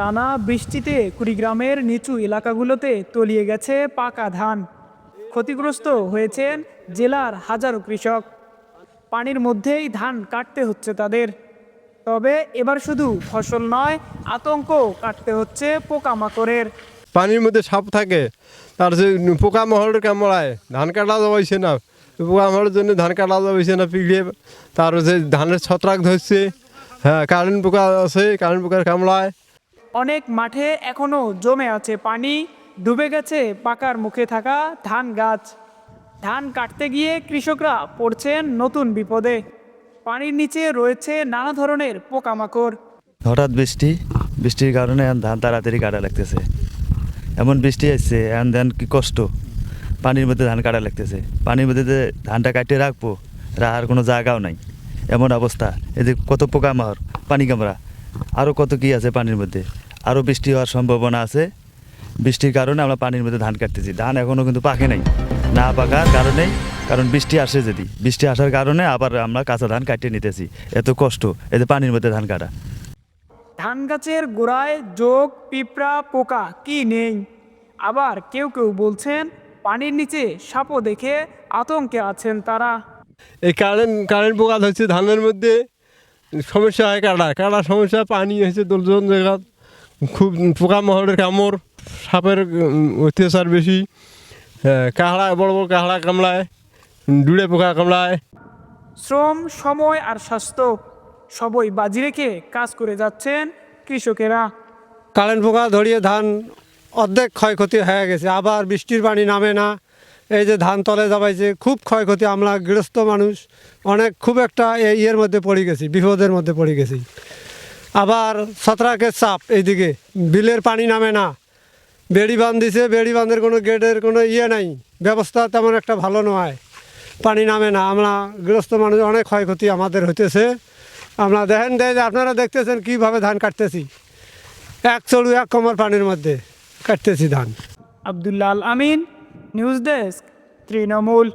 টানা বৃষ্টিতে কুড়িগ্রামের নিচু এলাকাগুলোতে তলিয়ে গেছে পাকা ধান। ক্ষতিগ্রস্ত হয়েছেন জেলার হাজারো কৃষক। পানির মধ্যেই ধান কাটতে হচ্ছে তাদের। তবে এবার শুধু ফসল নয়, আতঙ্ক কাটতে হচ্ছে পোকামাকড়ের। পানির মধ্যে সাপ থাকে, তার যে পোকা মহলের কামড়ায়, ধান কাটা যাওয়াইছে না। পোকা মহলের জন্য ধান কাটা যাওয়াইছে না পিগড়িয়ে তার যে ধানের ছত্রাক ধরছে হ্যাঁ কারেন্ট পোকা আছে, কারেন্ট পোকার কামড়ায়। অনেক মাঠে এখনও জমে আছে পানি, ডুবে গেছে পাকার মুখে থাকা ধান গাছ। ধান কাটতে গিয়ে কৃষকরা পড়ছেন নতুন বিপদে। পানির নিচে রয়েছে নানা ধরনের পোকামাকড়। হঠাৎ বৃষ্টি, বৃষ্টির কারণে ধান তাড়াতাড়ি কাটা লাগতেছে। এমন বৃষ্টি আসছে এখন ধান কি কষ্ট? পানির মধ্যে ধান কাটা লাগতেছে। পানির মধ্যে যে ধানটা কাটিয়ে রাখব, রাখার কোনো জায়গাও নাই। এমন অবস্থা। যে কত পোকা মার পানি কামড়া। আরও কত কি আছে পানির মধ্যে? আরও বৃষ্টি হওয়ার সম্ভাবনা আছে। বৃষ্টির কারণে আমরা পানির মধ্যে ধান কাটতেছি। ধান এখনও কিন্তু পাকে নাই। না পাকার কারণেই কারণ বৃষ্টি আসে যদি। বৃষ্টি আসার কারণে আবার আমরা কাঁচা ধান কাটিয়ে নিতেছি। এত কষ্ট এতে পানির মধ্যে ধান কাটা। ধান গাছের গোড়ায় যোগ পিঁপড়া পোকা কি নেই? আবার কেউ কেউ বলছেন পানির নিচে সাপও দেখে আতঙ্কে আছেন তারা। এই কারেন্ট কারেন্ট পোকা ধরছে ধানের মধ্যে। সমস্যা হয় কাটা কাটা সমস্যা পানি হয়েছে দোলজন জায়গা খুব পোকা মহলের কামড় সাপের অত্যাচার বেশি হ্যাঁ কাহড়া বড় বড় কাহড়া কামড়ায় ডুড়ে পোকা কামড়ায় শ্রম সময় আর স্বাস্থ্য সবই বাজি রেখে কাজ করে যাচ্ছেন কৃষকেরা। কারেন্ট পোকা ধরিয়ে ধান অর্ধেক ক্ষয়ক্ষতি হয়ে গেছে। আবার বৃষ্টির পানি নামে না। এই যে ধান তলে যাবাইছে খুব ক্ষয়ক্ষতি। আমরা গৃহস্থ মানুষ অনেক খুব একটা এই ইয়ের মধ্যে পড়ে গেছি বিপদের মধ্যে পড়ে গেছি। আবার ছত্রাকের চাপ এইদিকে। বিলের পানি নামে না। বেড়ি বাঁধ দিছে বেড়ি বাঁধের কোনো গেটের কোনো ইয়ে নাই। ব্যবস্থা তেমন একটা ভালো নয়। পানি নামে না। আমরা গৃহস্থ মানুষ, অনেক ক্ষয়ক্ষতি আমাদের হইতেছে। আমরা দেখেন দেয় যে আপনারা দেখতেছেন কীভাবে ধান কাটতেছি। এক চড়ু, এক কমর পানির মধ্যে কাটতেছি ধান। Abdullal Amin, news desk, Trinamool.